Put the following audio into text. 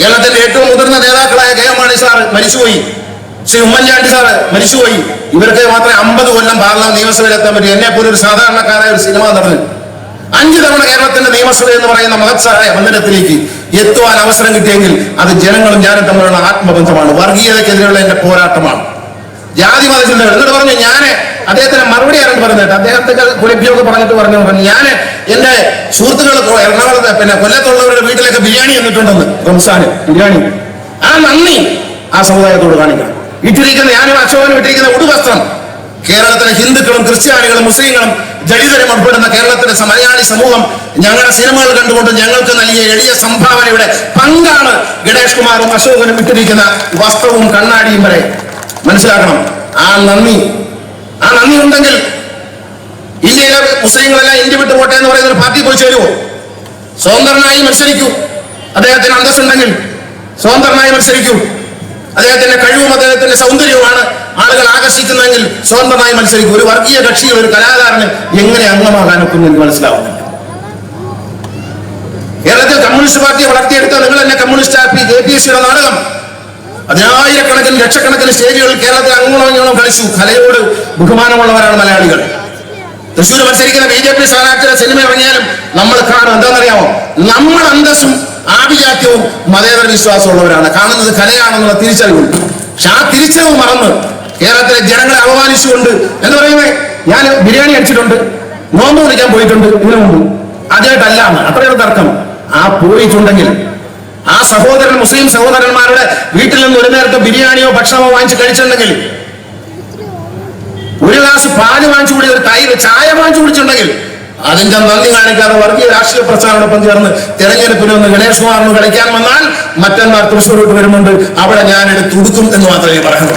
കേരളത്തിന്റെ ഏറ്റവും മുതിർന്ന നേതാക്കളായ കെ എം മാണി സാറ് മരിച്ചുപോയി. ശ്രീ ഉമ്മൻചാണ്ടി സാറ് മരിച്ചുപോയി. ഇവർക്ക് മാത്രമേ അമ്പത് കൊല്ലം പാർലമെന്റ് നിയമസഭയിൽ എത്താൻ പറ്റൂ. എന്നെ പോലെ ഒരു സാധാരണക്കാരായ ഒരു സിനിമ നടൻ അഞ്ചു തവണ കേരളത്തിന്റെ നിയമസഭ എന്ന് പറയുന്ന മഹത്സായ മന്ദിരത്തിലേക്ക് എത്തുവാൻ അവസരം കിട്ടിയെങ്കിൽ അത് ജനങ്ങളും ഞാനും തമ്മിലുള്ള ആത്മബന്ധമാണ്. വർഗീയതക്കെതിരെയുള്ള എന്റെ പോരാട്ടമാണ്. ജാതി മതചിന്തകൾ എന്നിട്ട് പറഞ്ഞു ഞാൻ അദ്ദേഹത്തിന് മറുപടി ആരും പറഞ്ഞിട്ട് അദ്ദേഹത്തെ കുളിപ്പിയൊക്കെ പറഞ്ഞിട്ട് പറഞ്ഞു. ഞാൻ എന്റെ സുഹൃത്തുക്കൾ എറണാകുളത്ത് പിന്നെ കൊല്ലത്തുള്ളവരുടെ വീട്ടിലൊക്കെ ബിരിയാണി എന്നിട്ടുണ്ടെന്ന് റംസാന് ബിരിയാണി. ആ നന്ദി ആ സമുദായത്തോട് കാണിക്കണം. ഇട്ടിരിക്കുന്ന ഞാനും അശോകനും ഇട്ടിരിക്കുന്ന ഉടുവസ്ത്രം കേരളത്തിലെ ഹിന്ദുക്കളും ക്രിസ്ത്യാനികളും മുസ്ലിങ്ങളും ദളിതരും ഉൾപ്പെടുന്ന കേരളത്തിലെ മലയാളി സമൂഹം ഞങ്ങളുടെ സിനിമകൾ കണ്ടുകൊണ്ട് ഞങ്ങൾക്ക് നൽകിയ എളിയ സംഭാവനയുടെ പങ്കാണ് ഗണേഷ് കുമാറും അശോകനും ഇട്ടിരിക്കുന്ന വസ്ത്രവും കണ്ണാടിയും വരെ. മനസ്സിലാക്കണം. ആ നന്ദി. ആ നന്ദി ഉണ്ടെങ്കിൽ ഇന്ത്യയിലെ മുസ്ലിങ്ങളെല്ലാം ഇന്ത്യ വിട്ടു പോട്ടെ എന്ന് പറയുന്ന ഒരു പാർട്ടി പോയി ചേരുമോ സ്വതന്ത്രനായി മത്സരിക്കൂ. അദ്ദേഹത്തിന് അന്തസ്സുണ്ടെങ്കിൽ സ്വതന്ത്രനായി മത്സരിക്കൂ. അദ്ദേഹത്തിന്റെ കഴിവും അദ്ദേഹത്തിന്റെ സൗന്ദര്യവുമാണ് ആളുകൾ ആകർഷിക്കുന്നതെങ്കിൽ സ്വതന്ത്രമായി മത്സരിക്കും. ഒരു വർഗീയ കക്ഷി ഒരു കലാകാരന് എങ്ങനെ അംഗമാകാനൊക്കും എനിക്ക് മനസ്സിലാവുന്നില്ല. കേരളത്തിൽ കമ്മ്യൂണിസ്റ്റ് പാർട്ടിയെ വളർത്തിയെടുത്ത നിങ്ങൾ തന്നെ കമ്മ്യൂണിസ്റ്റ് ആപ്പി ജെ പി എസ് സിയുടെ നാടകം പതിനായിരക്കണക്കിന് ലക്ഷക്കണക്കിന് സ്റ്റേജുകൾ കേരളത്തിൽ അങ്ങോളം ഇങ്ങോളം കളിച്ചു. കലയോട് ബഹുമാനമുള്ളവരാണ് മലയാളികൾ. തൃശ്ശൂർ മത്സരിക്കുന്ന ബി ജെ പി സ്ഥാനാർത്ഥിയുടെ സിനിമ ഇറങ്ങിയാലും നമ്മൾ കാണും. എന്താണെന്നറിയാമോ? നമ്മൾ അന്തസ്സും ആഭിജാത്യവും മതേതര വിശ്വാസമുള്ളവരാണ്. കാണുന്നത് കലയാണെന്നുള്ള തിരിച്ചറിവുണ്ട് പക്ഷെ ആ തിരിച്ചറിവ് മറന്ന് കേരളത്തിലെ ജനങ്ങളെ അപമാനിച്ചുകൊണ്ട് എന്ന് പറയുമ്പോൾ ഞാൻ ബിരിയാണി അടിച്ചിട്ടുണ്ട്. നോമ്പ് വിളിക്കാൻ പോയിട്ടുണ്ട് ഇതിനു മുമ്പ്. എന്ന് അത്രയാണ് തർക്കം. ആ പോയിട്ടുണ്ടെങ്കിൽ ആ സഹോദരൻ മുസ്ലിം സഹോദരന്മാരുടെ വീട്ടിൽ നിന്ന് ഒരു നേരത്തെ ബിരിയാണിയോ ഭക്ഷണമോ വാങ്ങിച്ച് കഴിച്ചിട്ടുണ്ടെങ്കിൽ ഒരു ഗ്ലാസ് പാൽ വാങ്ങിച്ചു കൂടി ഒരു തൈര് ചായ വാങ്ങിച്ചു കുടിച്ചിട്ടുണ്ടെങ്കിൽ അതിന്റെ നന്ദി കാണിക്കാതെ വർഗീയ രാഷ്ട്രീയ പ്രസ്ഥാനോടൊപ്പം ചേർന്ന് തെരഞ്ഞെടുപ്പിൽ ഒന്ന് ഗണേഷ് കുമാറിന് കളിക്കാൻ വന്നാൽ മറ്റന്നാൾ തൃശ്ശൂരോട്ട് വരുന്നുണ്ട്. അവിടെ തുടുക്കും ഉടുക്കും എന്ന് മാത്രമേ പറയുന്നു